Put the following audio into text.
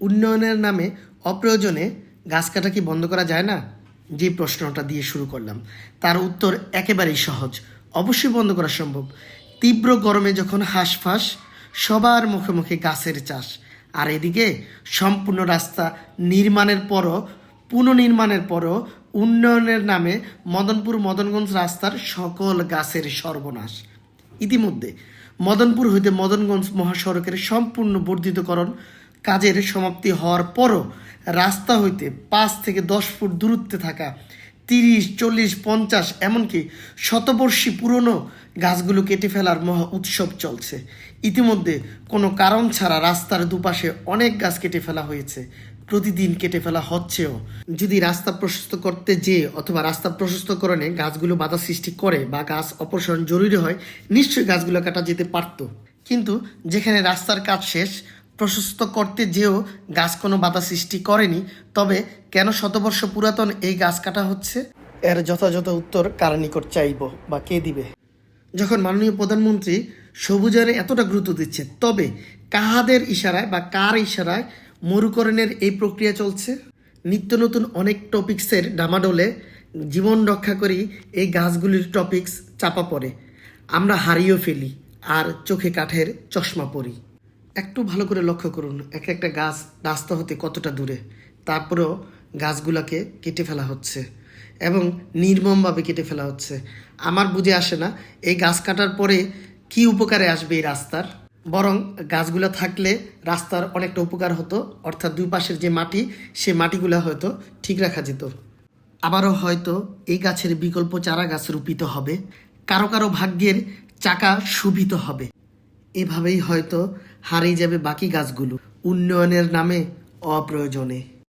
উন্নয়নের নামে অপ্রয়োজনে গাছ কাটা কি বন্ধ করা যায় না? যে প্রশ্নটা দিয়ে শুরু করলাম, তার উত্তর একেবারেই সহজ। অবশ্যই বন্ধ করা সম্ভব। তীব্র গরমে যখন হাঁসফাঁস, সবার মুখে মুখে গাছের চাষ। আর এদিকে সম্পূর্ণ রাস্তা নির্মাণের পরও, পুনর্নির্মাণের পরও উন্নয়নের নামে মদনপুর মদনগঞ্জ রাস্তার সকল গাছের সর্বনাশ। ইতিমধ্যে মদনপুর হইতে মদনগঞ্জ মহাসড়কের সম্পূর্ণ বর্ধিতকরণ কাজের সমাপ্তি হওয়ার পরও রাস্তা হইতে পাঁচ থেকে দশ ফুট দূরত্বে থাকা তিরিশ, চল্লিশ, পঞ্চাশ, এমনকি শতবর্ষী পুরনো গাছগুলো কেটে ফেলার মহা উৎসব চলছে। ইতিমধ্যে কোনো কারণ ছাড়া রাস্তার দুপাশে অনেক গাছ কেটে ফেলা হয়েছে। প্রতিদিন কেটে ফেলা হচ্ছেও। যদি রাস্তা প্রশস্ত করতে যে অথবা রাস্তা প্রশস্তকরণে গাছগুলো বাধা সৃষ্টি করে বা গাছ অপসারণ জরুরি হয়, নিশ্চয়ই গাছগুলো কাটা যেতে পারতো। কিন্তু যেখানে রাস্তার কাজ শেষ, প্রশস্ত করতে যেও গাছ কোনো বাধা সৃষ্টি করেনি, তবে কেন শতবর্ষ পুরাতন এই গাছ কাটা হচ্ছে? এর যথাযথ উত্তর কার নিকট চাইব বা কে দিবে? যখন মাননীয় প্রধানমন্ত্রী সবুজারে এতটা গুরুত্ব দিচ্ছে তবে কাহাদের ইশারায় বা কার ইশারায় মরুকরণের এই প্রক্রিয়া চলছে। নিত্য নতুন অনেক টপিক্সের ডামাডোলে জীবন রক্ষা করি এই গাছগুলির টপিক্স চাপা পড়ে। আমরা হারিয়েও ফেলি আর চোখে কাঠের চশমা পরি। একটু ভালো করে লক্ষ্য করুন, এক একটা গাছ রাস্তা হতে কতটা দূরে। তারপরেও গাছগুলোকে কেটে ফেলা হচ্ছে এবং নির্মমভাবে কেটে ফেলা হচ্ছে। আমার বুঝে আসে না, এই গাছ কাটার পরে কি উপকারে আসবে এই রাস্তার? বরং গাছগুলো থাকলে রাস্তার অনেকটা উপকার হতো, অর্থাৎ দুই পাশের যে মাটি, সে মাটিগুলো হয়তো ঠিক রাখা যেত। আবারও হয়তো এই গাছের বিকল্প চারা গাছ রূপিত হবে, কারও কারও ভাগ্যের চাকা শুভিত হবে। এভাবেই হয়তো হারিয়ে যাবে বাকি গাছগুলো, উন্নয়নের নামে অপ্রয়োজনে।